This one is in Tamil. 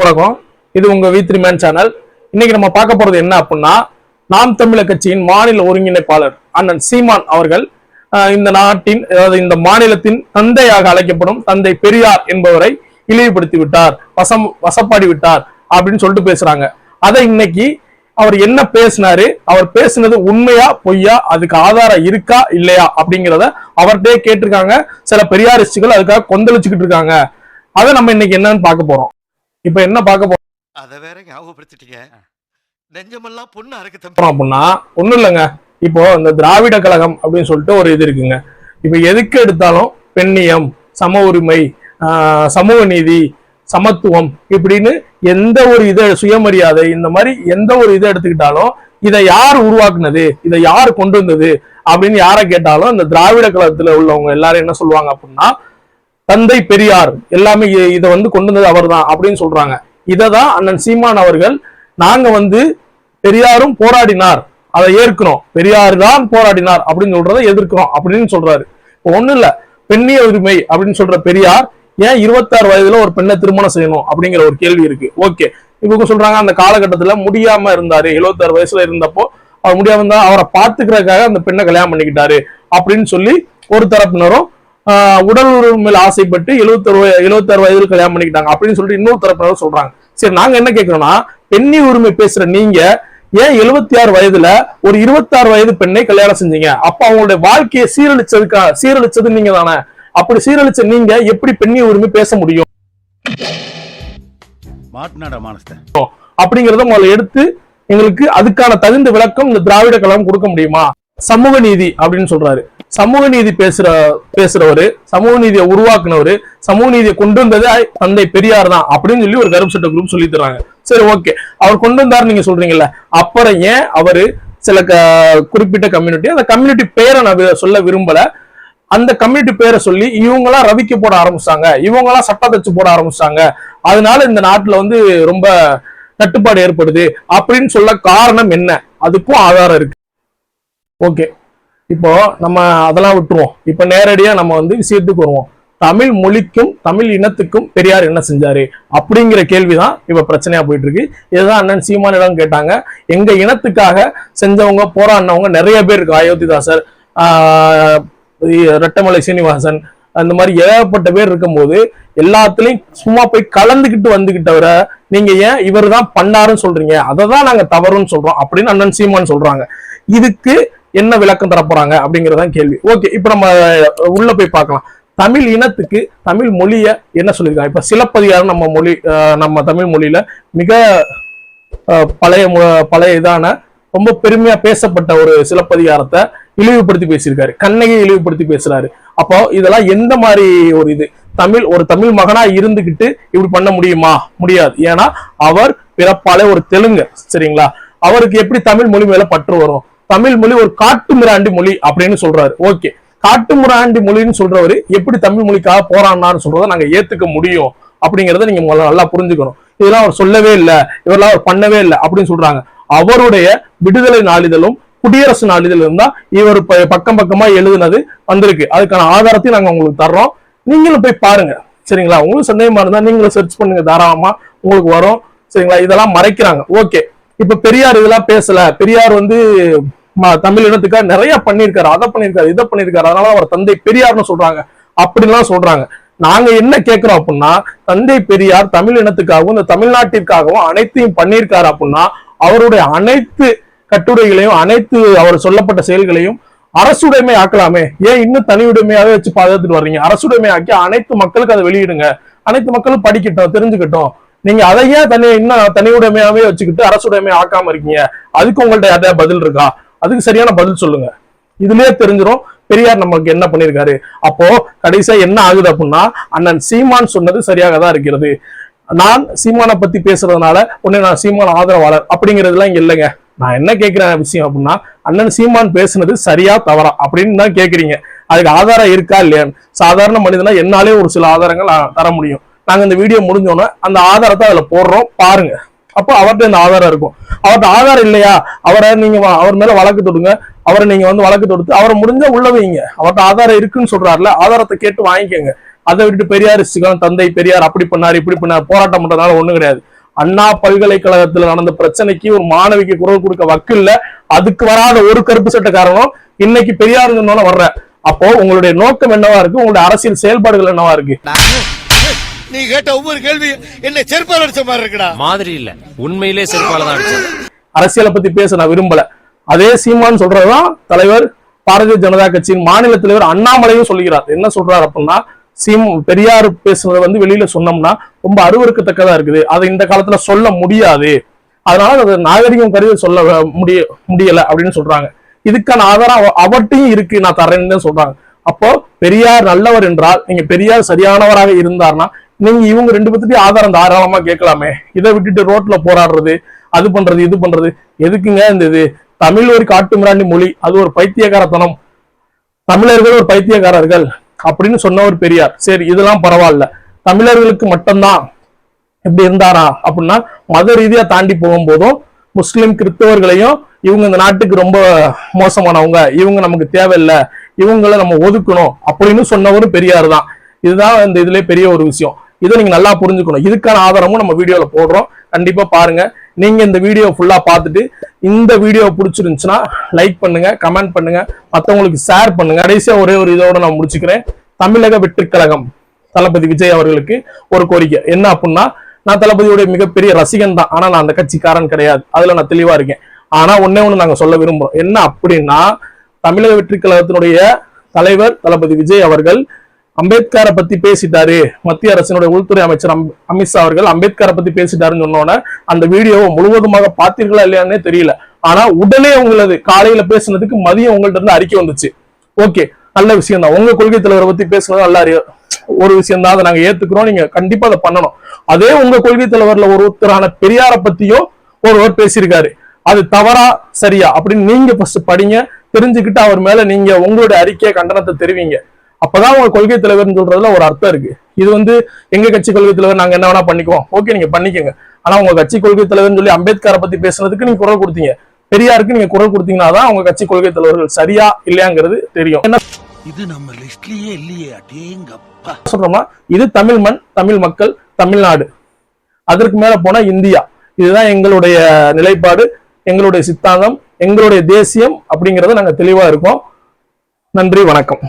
வணக்கம். இது உங்க வி த்ரீ மேன் சேனல் இன்னைக்கு நம்ம பார்க்க போறது என்ன அப்படின்னா நாம் தமிழர் கட்சியின் மாநில ஒருங்கிணைப்பாளர் அண்ணன் சீமான் அவர்கள் இந்த நாட்டின் அதாவது இந்த மாநிலத்தின் தந்தையாக அழைக்கப்படும் தந்தை பெரியார் என்பவரை இழிவுபடுத்தி விட்டார் வசம் வசப்பாடி விட்டார் அப்படின்னு சொல்லிட்டு பேசுறாங்க. அதை இன்னைக்கு அவர் என்ன பேசினாரு? அவர் பேசுனது உண்மையா பொய்யா அதுக்கு ஆதாரம் இருக்கா இல்லையா அப்படிங்கிறத அவர்கிட்டயே கேட்டிருக்காங்க. சில பெரியாரிஸ்டுகள் அதுக்காக கொந்தளிச்சுக்கிட்டு இருக்காங்க. அதை நம்ம இன்னைக்கு என்னன்னு பார்க்க போறோம். இப்ப என்ன பார்க்க போறோம் அத வேற ஞாபகப்படுத்திட்டீங்க. நெஞ்சமெல்லாம் பொண்ணு அறக்கு அப்படின்னா ஒண்ணும் இல்லைங்க. இப்போ இந்த திராவிட கழகம் அப்படின்னு சொல்லிட்டு ஒரு இது இருக்குங்க. இப்ப எதுக்கு எடுத்தாலும் பெண்ணியம் சம உரிமை ஆஹ், சமூக நீதி சமத்துவம் இப்படின்னு எந்த ஒரு இதை சுயமரியாதை இந்த மாதிரி எந்த ஒரு இதை எடுத்துக்கிட்டாலும் இதை யார் உருவாக்குனது இதை யார் கொண்டு வந்தது அப்படின்னு யாரை கேட்டாலும் இந்த திராவிட கழகத்துல உள்ளவங்க எல்லாரும் என்ன சொல்லுவாங்க அப்படின்னா தந்தை பெரியார் எல்லாமே இதை வந்து கொண்டு வந்தது அவர் தான் அப்படின்னு சொல்றாங்க. இதை தான் அண்ணன் சீமான் அவர்கள் நாங்க வந்து பெரியாரும் போராடினார். அதை ஏற்கிறோம். பெரியார் தான் போராடினார் அப்படின்னு சொல்றதை எதிர்க்கிறோம் அப்படின்னு சொல்றாரு. இப்போ ஒண்ணும் இல்ல. பெண்ணிய உரிமை அப்படின்னு சொல்ற பெரியார் ஏன் இருபத்தாறு வயதுல ஒரு பெண்ணை திருமணம் செய்யணும் அப்படிங்கிற ஒரு கேள்வி இருக்கு. ஓகே. இவங்க சொல்றாங்க அந்த காலகட்டத்துல முடியாம இருந்தாரு. எழுபத்தாறு வயசுல இருந்தப்போ அவர் முடியாம இருந்தா அவரை பாத்துக்கிறதுக்காக அந்த பெண்ணை கல்யாணம் பண்ணிக்கிட்டாரு அப்படின்னு சொல்லி ஒரு தரப்பினரும் உடல் உறவு மேல் ஆசைப்பட்டு எழுபத்தாறு எழுபத்தாறு வயதில் கல்யாணம் பண்ணிக்கிட்டாங்க அப்படின்னு சொல்லிட்டு இன்னொரு தரப்பினரும் சொல்றாங்க. சரி நாங்க என்ன கேட்கிறோம்னா பெண்ணி உரிமை பேசுற நீங்க ஏன் எழுபத்தி ஆறு வயதுல ஒரு இருபத்தாறு வயது பெண்ணை கல்யாணம் செஞ்சீங்க? அப்ப அவங்களுடைய வாழ்க்கையை சீரழிச்சதுக்கா சீரழிச்சது நீங்க தானே அப்படி சீரழிச்ச நீங்க எப்படி பெண்ணி உரிமை பேச முடியும்? அப்படிங்கறத முதல்ல எடுத்து எங்களுக்கு அதுக்கான தகுந்த விளக்கம் இந்த திராவிட கழகம் கொடுக்க முடியுமா? சமூக நீதி அப்படின்னு சொல்றாரு. சமூக நீதி பேசுற பேசுறவரு சமூக நீதியை உருவாக்குனவரு சமூக நீதியை கொண்டு வந்தது தந்தை பெரியார் தான் அப்படின்னு சொல்லி ஒரு கருப்பு சட்ட குரூப் சொல்லி தராங்க சரி ஓகே அவர் கொண்டு வந்தாரு நீங்க சொல்றீங்கல்ல அப்புறம் ஏன் அவரு சில க- குறிப்பிட்ட கம்யூனிட்டி அந்த கம்யூனிட்டி பேரை நான் சொல்ல விரும்பல. அந்த கம்யூனிட்டி பேரை சொல்லி இவங்கெல்லாம் ரவிக்க போட ஆரம்பிச்சாங்க இவங்கெல்லாம் சட்ட தச்சு போட ஆரம்பிச்சாங்க அதனால இந்த நாட்டுல வந்து ரொம்ப தட்டுப்பாடு ஏற்படுது அப்படின்னு சொல்ல காரணம் என்ன? அதுக்கும் ஆதாரம் இருக்கு. ஓகே இப்போ நம்ம அதெல்லாம் விட்டுருவோம். இப்போ நேரடியாக நம்ம வந்து விஷயத்துக்கு வருவோம். தமிழ் மொழிக்கும் தமிழ் இனத்துக்கும் பெரியார் என்ன செஞ்சாரு? அப்படிங்கிற கேள்விதான் இப்ப பிரச்சனையா போயிட்டு இருக்கு இதுதான் அண்ணன் சீமானிடம் கேட்டாங்க. எங்க இனத்துக்காக செஞ்சவங்க போராடினவங்க நிறைய பேர் இருக்கு. அயோத்திதாசர் ரெட்டமலை சீனிவாசன் அந்த மாதிரி ஏகப்பட்ட பேர் இருக்கும்போது எல்லாத்துலயும் சும்மா போய் கலந்துக்கிட்டு வந்துகிட்டவர நீங்க ஏன் இவர் தான் பண்ணாருன்னு சொல்றீங்க? அதை தான் நாங்க தவறுன்னு சொல்றோம் அப்படின்னு அண்ணன் சீமான் சொல்றாங்க. இதுக்கு என்ன விளக்கம் தரப்போறாங்க அப்படிங்கறதான் கேள்வி. ஓகே இப்ப நம்ம உள்ள போய் பார்க்கலாம். தமிழ் இனத்துக்கு தமிழ் மொழிய என்ன சொல்லியிருக்காங்க? இப்ப சிலப்பதிகாரம் நம்ம மொழி அஹ் நம்ம தமிழ் மொழியில மிக அஹ், பழைய மொ- பழைய இதான ரொம்ப பெருமையா பேசப்பட்ட ஒரு சிலப்பதிகாரத்தை இழிவுபடுத்தி பேசியிருக்காரு. கண்ணகி இழிவுபடுத்தி பேசுறாரு. அப்போ இதெல்லாம் எந்த மாதிரி ஒரு இது? தமிழ் ஒரு தமிழ் மகனா இருந்துகிட்டு இப்படி பண்ண முடியுமா? முடியாது. ஏன்னா அவர் பிறப்பாலே ஒரு தெலுங்கு சரிங்களா? அவருக்கு எப்படி தமிழ் மொழி மேல பற்று வரும்? தமிழ் மொழி ஒரு காட்டு மிராண்டி மொழி அப்படின்னு சொல்றாரு. ஓகே. காட்டு மிராண்டி மொழின்னு சொல்றவரு எப்படி தமிழ் மொழிக்காக போராடினார்னு சொல்றதை நாங்க ஏத்துக்க முடியும் அப்படிங்கறத நீங்க முதல்ல நல்லா புரிஞ்சுக்கணும். இதெல்லாம் அவர் சொல்லவே இல்லை. இவரெல்லாம் அவர் பண்ணவே இல்லை அப்படின்னு சொல்றாங்க. அவருடைய விடுதலை நாளிதழும் குடியரசு நாளிதழ் இருந்தா இவர் பக்கம் பக்கமா எழுதுனது வந்திருக்கு. அதுக்கான ஆதாரத்தையும் நாங்க உங்களுக்கு தர்றோம். நீங்களும் போய் பாருங்க. சரிங்களா? உங்களுக்கு சந்தேகமா இருந்தா நீங்களும் சர்ச் பண்ணுங்க. தாராளமா உங்களுக்கு வரும். சரிங்களா? இதெல்லாம் மறைக்கிறாங்க. ஓகே. இப்ப பெரியார் இதெல்லாம் பேசல. பெரியார் வந்து தமிழ் இனத்துக்காக நிறைய பண்ணியிருக்காரு அதை பண்ணியிருக்காரு இதை பண்ணியிருக்காரு. அதனால அவர் தந்தை பெரியார்னு சொல்றாங்க. அப்படின்லாம் சொல்றாங்க. நாங்க என்ன கேட்கிறோம் அப்படின்னா தந்தை பெரியார் தமிழ் இனத்துக்காகவும் இந்த தமிழ்நாட்டிற்காகவும் அனைத்தையும் பண்ணியிருக்காரு அப்படின்னா அவருடைய அனைத்து கட்டுரைகளையும் அனைத்து அவர் சொல்லப்பட்ட செயல்களையும் அரசுடைமை ஆக்கலாமே. ஏன் இன்னும் தனியுடைமையாவே வச்சு பாதுகாத்துட்டு வர்றீங்க? அரசுடைமை ஆக்கி அனைத்து மக்களுக்கு அதை வெளியிடுங்க. அனைத்து மக்களும் படிக்கட்டும் தெரிஞ்சுக்கட்டும். நீங்க அதை ஏன் தனி இன்னும் தனியுடைமையாவே வச்சுக்கிட்டு அரசுடைமை ஆக்காம இருக்கீங்க? அதுக்கு உங்கள்ட்ட யார்ட்டையா பதில் இருக்கா? அதுக்கு சரியான பதில் சொல்லுங்க. இதுலயே தெரிஞ்சிடும் பெரியார் நமக்கு என்ன பண்ணிருக்காரு. அப்போ கடைசியா என்ன ஆகுது அப்படின்னா அண்ணன் சீமான் சொன்னது சரியாக தான் இருக்கிறது. நான் சீமானை பத்தி பேசுறதுனால உடனே நான் சீமான் ஆதரவாளர் அப்படிங்கிறதுலாம் இங்க இல்லைங்க. நான் என்ன கேட்கிற விஷயம் அப்படின்னா அண்ணன் சீமான் பேசுனது சரியா தவறா அப்படின்னு தான் கேக்குறீங்க. அதுக்கு ஆதாரம் இருக்கா இல்லையான்னு. சாதாரண மனிதனா என்னாலே ஒரு சில ஆதாரங்கள் தர முடியும். நாங்க இந்த வீடியோ முடிஞ்சோன்னே அந்த ஆதாரத்தை அதுல போடுறோம் பாருங்க. அப்போ அவர்கிட்ட இந்த ஆதாரம் இருக்கும். அவர்கிட்ட ஆதாரம் இல்லையா? அவரை நீங்க அவர் மேல வழக்கு தொடுங்க. அவரை நீங்க வந்து வழக்கு தொடுத்து அவரை முடிஞ்சா உள்ள வைங்க. அவர்கிட்ட ஆதாரம் இருக்குன்னு சொல்றாருல ஆதாரத்தை கேட்டு வாங்கிக்கோங்க. அதை விட்டுட்டு பெரியாரிஸ்டுகளும் தந்தை பெரியார் அப்படி பண்ணாரு இப்படி பண்ணாரு போராட்டம் பண்றதுனால ஒண்ணும் கிடையாது. அண்ணா பல்கலைக்கழகத்துல நடந்த பிரச்சனைக்கு ஒரு மாணவிக்கு குரல் கொடுக்க வக்கு இல்ல. அதுக்கு வராத ஒரு கருப்பு சட்ட காரணம் இன்னைக்கு பெரியாருங்கன்னு வர்ற. அப்போ உங்களுடைய நோக்கம் என்னவா இருக்கு? உங்களுடைய அரசியல் செயல்பாடுகள் என்னவா இருக்கு? நீ கேட்ட ஒவ்வொரு கேள்வி என்ன செருப்பால் அடிச்ச மாதிரி இருக்குடா. மாதிரி இல்ல. உண்மையிலே செருப்பால தான் அடிச்சது அரசியலை பத்தி பேச நான் விரும்பல. அதே சீமான் சொல்றதுதான் தலைவர் பாரதிய ஜனதா கட்சியின் மாநில தலைவர் அண்ணாமலையும் சொல்லுகிறார். என்ன சொல்றாரு அப்படின்னா சீம் பெரியார் பேசுனதை வந்து வெளியில சொன்னோம்னா ரொம்ப அருவருக்கத்தக்கதா இருக்குது. அதை இந்த காலத்துல சொல்ல முடியாது. அதனால அது நாகரிகம் கருதி சொல்ல முடிய முடியல அப்படின்னு சொல்றாங்க. இதுக்கான ஆதாரம் அவ- அவர்ட்டையும் இருக்கு. நான் தரேன்னு சொல்றாங்க. அப்போ பெரியார் நல்லவர் என்றால் நீங்க பெரியார் சரியானவராக இருந்தார்னா நீங்க இவங்க ரெண்டு பேர்த்திட்டையும் ஆதாரம் தாராளமா கேட்கலாமே. இதை விட்டுட்டு ரோட்ல போராடுறது அது பண்றது இது பண்றது எதுக்குங்க இந்த இது? தமிழ் ஒரு காட்டுமிராண்டி மொழி அது ஒரு பைத்தியகாரத்தனம் தமிழர்கள் ஒரு பைத்தியக்காரர்கள் அப்படின்னு சொன்ன ஒரு பெரியார். சரி இதெல்லாம் பரவாயில்ல. தமிழர்களுக்கு மட்டும்தான் இப்படி இருந்தாரா? அப்படின்னா மத ரீதியா தாண்டி போகும்போதும் முஸ்லிம் கிறிஸ்தவர்களையும் இவங்க இந்த நாட்டுக்கு ரொம்ப மோசமானவங்க இவங்க நமக்கு தேவையில்லை இவங்களை நம்ம ஒதுக்கணும் அப்படின்னு சொன்னவரும் பெரியார் தான். இதுதான் இந்த இதுல பெரிய ஒரு விஷயம். இதை நீங்க நல்லா புரிஞ்சுக்கணும். இதுக்கான ஆதாரமும் நம்ம வீடியோல போடுறோம். கண்டிப்பா பாருங்க. நீங்க இந்த வீடியோ ஃபுல்லா பார்த்துட்டு இந்த வீடியோ பிடிச்சிருந்துச்சுன்னா லைக் பண்ணுங்க கமெண்ட் பண்ணுங்க. மற்றவங்களுக்கு ஷேர் பண்ணுங்க. கடைசியா ஒரே ஒரு இதோட நான் முடிச்சுக்கிறேன். தமிழக வெற்றிக்கழகம் தளபதி விஜய் அவர்களுக்கு ஒரு கோரிக்கை. என்ன அப்படின்னா நான் தளபதியுடைய மிகப்பெரிய ரசிகன் தான். ஆனா நான் அந்த கட்சிக்காரன் கிடையாது. அதுல நான் தெளிவா இருக்கேன். ஆனா ஒன்னே ஒண்ணு நாங்க சொல்ல விரும்புறோம். என்ன அப்படின்னா தமிழக வெற்றிக் கழகத்தினுடைய தலைவர் தளபதி விஜய் அவர்கள் அம்பேத்கரை பத்தி பேசிட்டாரு. மத்திய அரசினுடைய உள்துறை அமைச்சர் அம்- அமித்ஷா அவர்கள் அம்பேத்கரை பத்தி பேசிட்டாருன்னு சொன்னோன்னே அந்த வீடியோவை முழுவதுமாக பார்த்தீர்களா இல்லையானே தெரியல. ஆனா உடனே உங்களது காலையில பேசுனதுக்கு மதியம் உங்கள்ட்ட இருந்து அறிக்கை வந்துச்சு. ஓகே நல்ல விஷயம் தான் உங்க கொள்கை தலைவரை பத்தி பேசுனது நல்லா ஒரு விஷயம் தான் அதை நாங்க ஏத்துக்கிறோம். நீங்க கண்டிப்பா அதை பண்ணணும். அதே உங்க கொள்கை தலைவர்ல ஒருத்தரான பெரியார பத்தியும் ஒருவர் பேசியிருக்காரு. அது தவறா சரியா அப்படின்னு நீங்க ஃபர்ஸ்ட் படிங்க. தெரிஞ்சுக்கிட்டு அவர் மேல நீங்க உங்களுடைய அறிக்கையை கண்டனத்தை தெரிவிங்க. அப்பதான் உங்க கொள்கை தலைவர்னு சொல்றதுல ஒரு அர்த்தம் இருக்கு. இது வந்து எங்க கட்சி கொள்கை தலைவர் நாங்க என்ன வேணா பண்ணிக்குவோம். ஓகே நீங்க பண்ணிக்கோங்க. ஆனா உங்க கட்சி கொள்கை தலைவர்னு சொல்லி அம்பேத்கரை பத்தி பேசுனதுக்கு நீங்க குரல் கொடுத்தீங்க. பெரியாருக்கு நீங்க குரல் கொடுத்தீங்கன்னா தான் உங்க கட்சி கொள்கை தலைவர்கள் சரியா இல்லையாங்கிறது தெரியும். இது நம்ம லிஸ்ட்லயே இல்லையே அடேங்கப்பா. சொல்றோம்னா இது தமிழ் மண் தமிழ் மக்கள் தமிழ்நாடு. அதற்கு மேல போனா இந்தியா. இதுதான் எங்களுடைய நிலைப்பாடு எங்களுடைய சித்தாந்தம் எங்களுடைய தேசியம் அப்படிங்கறத நாங்க தெளிவா இருக்கோம். நன்றி வணக்கம்.